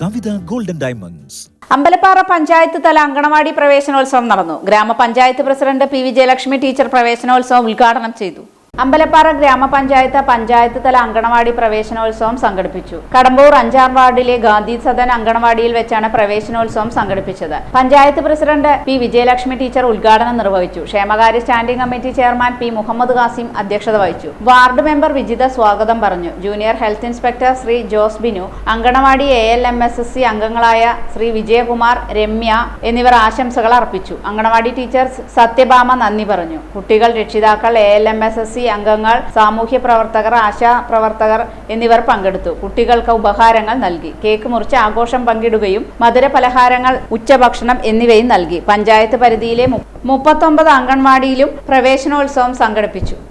Kavitha golden diamonds. Ambalappara panchayat തല അങ്കണവാടി പ്രവേശനോത്സവം നടന്നു. Grama panchayat president P. Vijayalakshmi teacher പ്രവേശനോത്സവം ഉദ്ഘാടനം ചെയ്തു. അമ്പലപ്പാറ ഗ്രാമപഞ്ചായത്ത് പഞ്ചായത്ത് തല അങ്കണവാടി പ്രവേശനോത്സവം സംഘടിപ്പിച്ചു. കടമ്പൂർ അഞ്ചാം വാർഡിലെ ഗാന്ധി സദൻ അങ്കണവാടിയിൽ വെച്ചാണ് പ്രവേശനോത്സവം സംഘടിപ്പിച്ചത്. Panchayat president P Vijayalakshmi teacher ഉദ്ഘാടനം നിർവഹിച്ചു. ക്ഷേമകാര്യ standing committee chairman P Muhammad Khasim അധ്യക്ഷത വഹിച്ചു. വാർഡ് മെമ്പർ വിജിത സ്വാഗതം പറഞ്ഞു. Junior health inspector Shri Jose Binu anganwadi A L M S S C അംഗങ്ങളായ ശ്രീ വിജയകുമാർ രമ്യ എന്നിവർ ആശംസകൾ അർപ്പിച്ചു. അങ്കണവാടി ടീച്ചർ സത്യഭാമ നന്ദി പറഞ്ഞു. കുട്ടികൾ രക്ഷിതാക്കൾ A L M S S C അംഗങ്ങൾ സാമൂഹ്യ പ്രവർത്തകർ ആശാ പ്രവർത്തകർ എന്നിവർ പങ്കെടുത്തു. കുട്ടികൾക്ക് ഉപഹാരങ്ങൾ നൽകി. കേക്ക് മുറിച്ച് ആഘോഷം പങ്കിടുകയും മധുര പലഹാരങ്ങൾ ഉച്ചഭക്ഷണം എന്നിവയും നൽകി. പഞ്ചായത്ത് പരിധിയിലെ മുപ്പത്തൊമ്പത് അംഗൻവാടിയിലും പ്രവേശനോത്സവം സംഘടിപ്പിച്ചു.